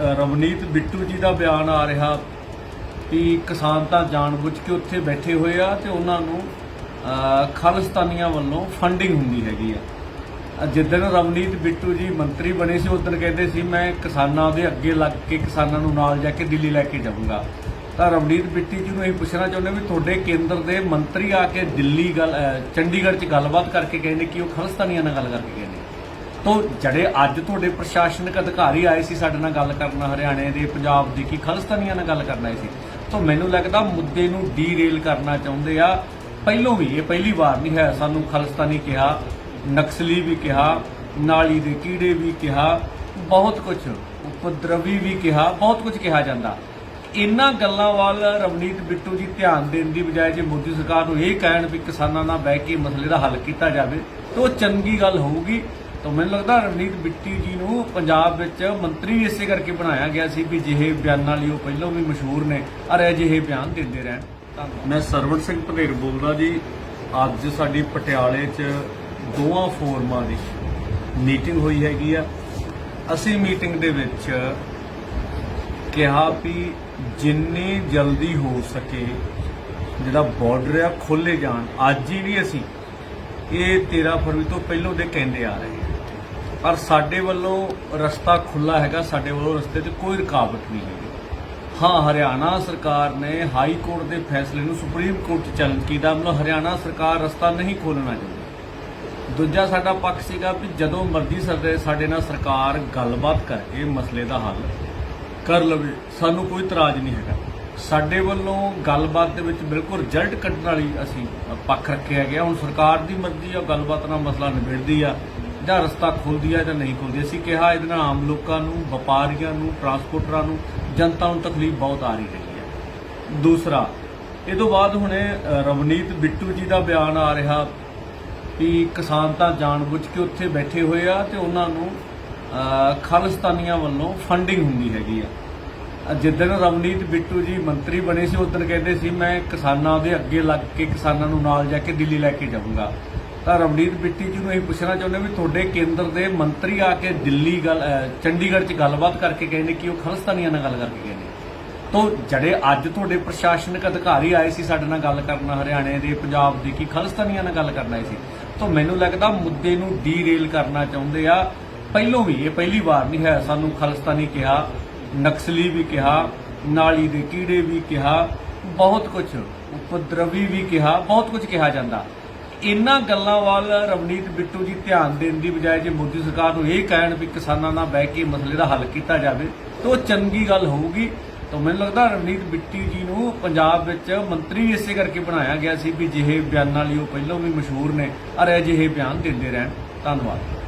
ਰਵਨੀਤ ਬਿੱਟੂ ਜੀ ਦਾ ਬਿਆਨ ਆ ਰਿਹਾ ਕਿ ਕਿਸਾਨ ਤਾਂ ਜਾਣਬੁੱਝ ਕੇ ਉੱਥੇ ਬੈਠੇ ਹੋਏ ਆ ਤੇ ਉਹਨਾਂ ਨੂੰ ਅ, ਖਾਲਿਸਤਾਨੀਆਂ ਵੱਲੋਂ ਫੰਡਿੰਗ ਹੁੰਦੀ ਹੈਗੀ ਆ। ਜਿੱਦਣ ਰਵਨੀਤ ਬਿੱਟੂ ਜੀ ਮੰਤਰੀ ਬਣੇ ਸੀ ਉਦੋਂ ਕਹਿੰਦੇ ਸੀ ਮੈਂ ਕਿਸਾਨਾਂ ਦੇ ਅੱਗੇ ਲੱਗ ਕੇ ਕਿਸਾਨਾਂ ਨੂੰ ਨਾਲ ਜਾ ਕੇ ਦਿੱਲੀ ਲੈ ਕੇ ਜਾਊਂਗਾ। ਤਾਂ ਰਵਨੀਤ ਬਿੱਟੂ ਜੀ ਨੂੰ ਇਹ ਪੁੱਛਣਾ ਚਾਹੁੰਦੇ ਵੀ ਤੁਹਾਡੇ ਕੇਂਦਰ ਦੇ ਮੰਤਰੀ ਆ ਕੇ ਦਿੱਲੀ ਗੱਲ ਚੰਡੀਗੜ੍ਹ 'ਚ ਗੱਲਬਾਤ ਕਰਕੇ ਕਹਿੰਦੇ ਕਿ ਉਹ ਖਾਲਿਸਤਾਨੀਆਂ ਨਾਲ ਗੱਲ ਕਰਕੇ ਕਹਿੰਦੇ ਤੋਂ ਜਿਹੜੇ ਅੱਜ ਤੁਹਾਡੇ ਪ੍ਰਸ਼ਾਸਨਿਕ ਅਧਿਕਾਰੀ ਆਏ ਸੀ ਸਾਡੇ ਨਾਲ ਗੱਲ ਕਰਨ, ਹਰਿਆਣੇ ਦੇ, ਪੰਜਾਬ ਦੇ ਕੀ ਖਾਲਿਸਤਾਨੀਆਂ ਨਾਲ ਗੱਲ ਕਰਨ ਆਏ ਸੀ, ਤੋਂ ਮੈਨੂੰ ਲੱਗਦਾ ਮੁੱਦੇ ਨੂੰ ਡੀਰੇਲ ਕਰਨਾ ਚਾਹੁੰਦੇ ਆ। ਪਹਿਲੋਂ ਵੀ, ਇਹ ਪਹਿਲੀ ਵਾਰ ਨਹੀਂ ਹੈ, ਸਾਨੂੰ ਖਾਲਿਸਤਾਨੀ ਕਿਹਾ, ਨਕਸਲੀ ਵੀ ਕਿਹਾ, ਨਾਲੀ ਦੇ ਕੀੜੇ ਵੀ ਕਿਹਾ, ਬਹੁਤ ਕੁਝ ਉਪਦਰਵੀ ਵੀ ਕਿਹਾ, ਬਹੁਤ ਕੁਝ ਕਿਹਾ ਜਾਂਦਾ। ਇਹਨਾਂ ਗੱਲਾਂ ਵੱਲ ਰਵਨੀਤ ਬਿੱਟੂ ਜੀ ਧਿਆਨ ਦੇਣ ਦੀ ਬਜਾਏ ਜੇ ਮੋਦੀ ਸਰਕਾਰ ਨੂੰ ਇਹ ਕਹਿਣ ਵੀ ਕਿਸਾਨਾਂ ਨਾਲ ਬਹਿ ਕੇ ਮਸਲੇ ਦਾ ਹੱਲ ਕੀਤਾ ਜਾਵੇ, ਤਾਂ ਉਹ ਚੰਗੀ ਗੱਲ ਹੋਊਗੀ। ਤਾਂ ਮੈਨੂੰ ਲੱਗਦਾ ਰਵਨੀਤ ਬਿੱਟੀ ਜੀ ਨੂੰ ਪੰਜਾਬ ਵਿੱਚ ਮੰਤਰੀ ਇਸੇ ਕਰਕੇ ਬਣਾਇਆ ਗਿਆ ਸੀ ਵੀ ਜਿਹੇ ਬਿਆਨਾਂ ਲਈ ਉਹ ਪਹਿਲਾਂ ਵੀ ਮਸ਼ਹੂਰ ਨੇ, ਔਰ ਅਜਿਹੇ ਬਿਆਨ ਦਿੰਦੇ ਰਹਿਣ। ਮੈਂ ਸਰਵਣ ਸਿੰਘ ਭਦੇਰ ਬੋਲਦਾ ਜੀ, ਅੱਜ ਸਾਡੀ ਪਟਿਆਲੇ 'ਚ ਦੋਵਾਂ ਫੋਰਮਾਂ ਦੀ ਮੀਟਿੰਗ ਹੋਈ ਹੈਗੀ ਆ। ਅਸੀਂ ਮੀਟਿੰਗ ਦੇ ਵਿੱਚ ਕਿਹਾ ਵੀ ਜਿੰਨੀ ਜਲਦੀ ਹੋ ਸਕੇ ਜਿਹੜਾ ਬਾਰਡਰ ਆ ਖੋਲੇ ਜਾਣ, ਅੱਜ ਹੀ ਨਹੀਂ ਅਸੀਂ, ਇਹ 13 ਫਰਵਰੀ ਤੋਂ ਪਹਿਲਾਂ ਦੇ ਕਹਿੰਦੇ ਆ ਰਹੇ ਹਾਂ ਪਰ ਸਾਡੇ ਵੱਲੋਂ ਰਸਤਾ ਖੁੱਲਾ ਹੈਗਾ, ਸਾਡੇ ਵੱਲੋਂ ਰਸਤੇ 'ਤੇ ਕੋਈ ਰੁਕਾਵਟ ਨਹੀਂ ਹੈਗੀ। ਹਾਂ, ਹਰਿਆਣਾ ਸਰਕਾਰ ਨੇ ਹਾਈ ਕੋਰਟ ਦੇ ਫੈਸਲੇ ਨੂੰ ਸੁਪਰੀਮ ਕੋਰਟ 'ਚ ਚੈਲੰਜ ਕੀਤਾ। ਮਤਲਬ ਹਰਿਆਣਾ ਸਰਕਾਰ ਰਸਤਾ ਨਹੀਂ ਖੋਲਣਾ ਚਾਹੁੰਦੀ। ਦੂਜਾ ਸਾਡਾ ਪੱਖ ਸੀਗਾ ਵੀ ਜਦੋਂ ਮਰਜ਼ੀ ਸਾਡੇ ਸਾਡੇ ਨਾਲ ਸਰਕਾਰ ਗੱਲਬਾਤ ਕਰਕੇ ਮਸਲੇ ਦਾ ਹੱਲ ਕਰ ਲਵੇ, ਸਾਨੂੰ ਕੋਈ ਇਤਰਾਜ਼ ਨਹੀਂ ਹੈਗਾ। ਸਾਡੇ ਵੱਲੋਂ ਗੱਲਬਾਤ ਦੇ ਵਿੱਚ ਬਿਲਕੁਲ ਰਿਜ਼ਲਟ ਕੱਢਣ ਵਾਲੀ ਅਸੀਂ ਪੱਖ ਰੱਖਿਆ ਗਿਆ। ਹੁਣ ਸਰਕਾਰ ਦੀ ਮਰਜ਼ੀ ਆ, ਗੱਲਬਾਤ ਨਾਲ ਮਸਲਾ ਨਿਬੇੜਦੀ ਆ। ਜਾਂ ਰਸਤਾ ਖੁੱਲਦੀ ਹੈ ਜਾਂ ਨਹੀਂ ਖੁੱਲਦੀ। ਅਸੀਂ ਕਿਹਾ ਇਹਦੇ ਨਾਲ ਆਮ ਲੋਕਾਂ ਨੂੰ ਵਪਾਰੀਆਂ ਨੂੰ ਟਰਾਂਸਪੋਰਟਰਾਂ ਨੂੰ ਜਨਤਾ ਨੂੰ ਤਕਲੀਫ ਬਹੁਤ ਆ ਰਹੀ ਹੈਗੀ ਹੈ ਦੂਸਰਾ ਇਹ ਤੋਂ ਬਾਅਦ ਹੁਣੇ ਰਵਨੀਤ ਬਿੱਟੂ ਜੀ ਦਾ ਬਿਆਨ ਆ ਰਿਹਾ ਕਿ ਕਿਸਾਨ ਤਾਂ ਜਾਣਬੁੱਝ ਕੇ ਉੱਥੇ ਬੈਠੇ ਹੋਏ ਆ ਤੇ ਉਹਨਾਂ ਨੂੰ ਅ, ਖਾਲਿਸਤਾਨੀਆਂ ਵੱਲੋਂ ਫੰਡਿੰਗ ਹੁੰਦੀ ਹੈਗੀ ਆ। ਜਿੱਦਣ ਰਵਨੀਤ ਬਿੱਟੂ ਜੀ ਮੰਤਰੀ ਬਣੇ ਸੀ ਉਦੋਂ ਕਹਿੰਦੇ ਸੀ ਮੈਂ ਕਿਸਾਨਾਂ ਦੇ ਅੱਗੇ ਲੱਗ ਕੇ ਕਿਸਾਨਾਂ ਨੂੰ ਨਾਲ ਜਾ ਕੇ ਦਿੱਲੀ ਲੈ ਕੇ ਜਾਊਂਗਾ। ਤਾਂ ਰਵਨੀਤ ਬਿੱਟੀ ਜੀ ਨੂੰ ਇਹ ਪੁੱਛਣਾ ਚਾਹੁੰਦੇ ਵੀ ਤੁਹਾਡੇ ਕੇਂਦਰ ਦੇ ਮੰਤਰੀ ਆ ਕੇ ਦਿੱਲੀ ਗੱਲ ਚੰਡੀਗੜ੍ਹ 'ਚ ਗੱਲਬਾਤ ਕਰਕੇ ਕਹਿੰਦੇ ਕਿ ਉਹ ਖਾਲਿਸਤਾਨੀਆਂ ਨਾਲ ਗੱਲ ਕਰਕੇ ਕਹਿੰਦੇ ਤੋਂ ਜਿਹੜੇ ਅੱਜ ਤੁਹਾਡੇ ਪ੍ਰਸ਼ਾਸਨਿਕ ਅਧਿਕਾਰੀ ਆਏ ਸੀ ਸਾਡੇ ਨਾਲ ਗੱਲ ਕਰਨ, ਹਰਿਆਣੇ ਦੇ, ਪੰਜਾਬ ਦੇ, ਕੀ ਖਾਲਿਸਤਾਨੀਆਂ ਨਾਲ ਗੱਲ ਕਰਨਾ ਆਏ ਸੀ? ਤੋਂ ਮੈਨੂੰ ਲੱਗਦਾ ਮੁੱਦੇ ਨੂੰ ਡੀਰੇਲ ਕਰਨਾ ਚਾਹੁੰਦੇ ਆ। ਪਹਿਲੋਂ ਵੀ, ਇਹ ਪਹਿਲੀ ਵਾਰ ਨਹੀਂ ਹੈ ਸਾਨੂੰ ਖਾਲਿਸਤਾਨੀ ਕਿਹਾ, ਨਕਸਲੀ ਵੀ ਕਿਹਾ, ਨਾਲੀ ਦੇ ਕੀੜੇ ਵੀ ਕਿਹਾ, ਬਹੁਤ ਕੁਝ ਉਪਦਰਵੀ ਵੀ ਕਿਹਾ, ਬਹੁਤ ਕੁਝ ਕਿਹਾ ਜਾਂਦਾ। ਇਹਨਾਂ ਗੱਲਾਂ ਵੱਲ ਰਵਨੀਤ ਬਿੱਟੂ ਜੀ ਧਿਆਨ ਦੇਣ ਦੀ ਬਜਾਏ ਜੇ ਮੋਦੀ ਸਰਕਾਰ ਨੂੰ ਇਹ ਕਹਿਣ ਵੀ ਕਿਸਾਨਾਂ ਨਾਲ ਬਹਿ ਕੇ ਮਸਲੇ ਦਾ ਹੱਲ ਕੀਤਾ ਜਾਵੇ, ਤਾਂ ਉਹ ਚੰਗੀ ਗੱਲ ਹੋਊਗੀ। ਤਾਂ ਮੈਨੂੰ ਲੱਗਦਾ ਰਵਨੀਤ ਬਿੱਟੂ ਜੀ ਨੂੰ ਪੰਜਾਬ ਵਿੱਚ ਮੰਤਰੀ ਇਸੇ ਕਰਕੇ ਬਣਾਇਆ ਗਿਆ ਸੀ ਵੀ ਜਿਹੇ ਬਿਆਨਾਂ ਲਈ ਉਹ ਪਹਿਲਾਂ ਵੀ ਮਸ਼ਹੂਰ ਨੇ, ਔਰ ਅਜਿਹੇ ਬਿਆਨ ਦਿੰਦੇ ਰਹਿਣ। ਧੰਨਵਾਦ।